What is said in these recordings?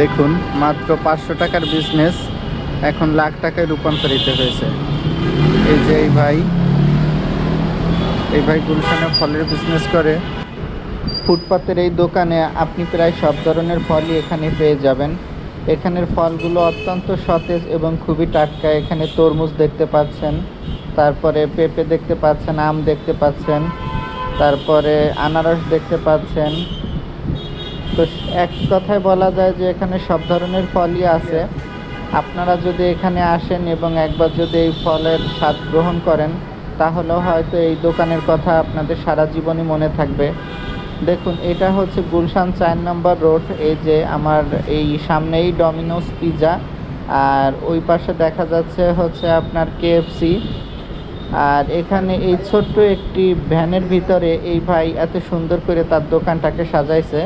দেখুন, মাত্র পাঁচশো টাকার বিজনেস এখন লাখ টাকায় রূপান্তরিত হয়েছে। এই যে এই ভাই এই ভাই গুলশানে ফলের বিজনেস করে। ফুটপাতের এই দোকানে আপনি প্রায় সব ধরনের ফলই এখানে পেয়ে যাবেন। এখানের ফলগুলো অত্যন্ত সতেজ এবং খুবই টাটকা। এখানে তরমুজ দেখতে পাচ্ছেন, তারপরে পেঁপে দেখতে পাচ্ছেন, আম দেখতে পাচ্ছেন, তারপরে আনারস দেখতে পাচ্ছেন তো এক কথায় বলা যায় যে এখানে সব ধরনের ফলই আছে। আপনারা যদি এখানে আসেন এবং একবার যদি এই ফলের স্বাদ গ্রহণ করেন, তাহলেও হয়তো এই দোকানের কথা আপনাদের সারা জীবনই মনে থাকবে। দেখুন, এটা হচ্ছে গুলশান চার নম্বর রোড, এই যে আমার এই সামনেই ডমিনোস পিজা আর ওই পাশে দেখা যাচ্ছে হচ্ছে আপনার কেএফসি আর এখানে এই ছোট্ট একটি ভ্যানের ভিতরে এই ভাই এত সুন্দর করে তার দোকানটাকে সাজাইছে।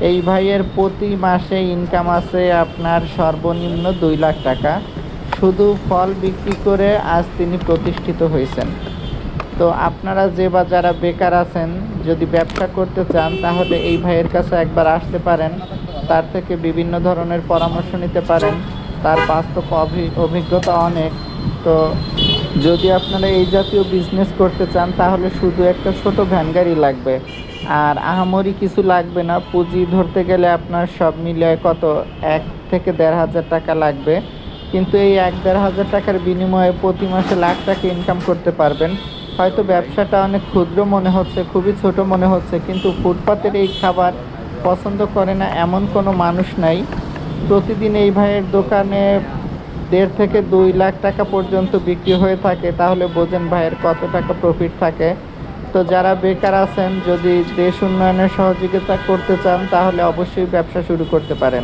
এই ভাইয়ের প্রতি মাসে ইনকাম আছে আপনার সর্বনিম্ন দুই লাখ টাকা। শুধু ফল বিক্রি করে আজ তিনি প্রতিষ্ঠিত হয়েছেন। তো আপনারা যে বা যারা বেকার আছেন, যদি ব্যবসা করতে চান, তাহলে এই ভাইয়ের কাছে একবার আসতে পারেন। তার থেকে বিভিন্ন ধরনের পরামর্শ নিতে পারেন। তার বাস্তব অভি- অভিজ্ঞতা অনেক। তো যদি আপনারা এই জাতীয় বিজনেস করতে চান, তাহলে শুধু একটা ছোট ভ্যান গাড়ি লাগবে। আর আহামরি কিছু লাগবে না। পুঁজি ধরতে গেলে আপনার সব মিলিয়ে কত? এক থেকে দেড় হাজার টাকা লাগবে। কিন্তু এই এক দেড় হাজার টাকার বিনিময়ে প্রতি মাসে লাখ টাকা ইনকাম করতে পারবেন। হয়তো ব্যবসাটা অনেক ক্ষুদ্র মনে হচ্ছে, খুবই ছোট মনে হচ্ছে, কিন্তু ফুটপাতের এই খাবার পছন্দ করে না এমন কোনো মানুষ নাই। প্রতিদিন এই ভাইয়ের দোকানে দেড় থেকে দুই লাখ টাকা পর্যন্ত বিক্রি হয়ে থাকে, তাহলে বোঝেন ভাইয়ের কত টাকা প্রফিট থাকে। তো যারা বেকার আছেন, যদি দেশ উন্নয়নের সহযোগিতা করতে চান, তাহলে অবশ্যই ব্যবসা শুরু করতে পারেন।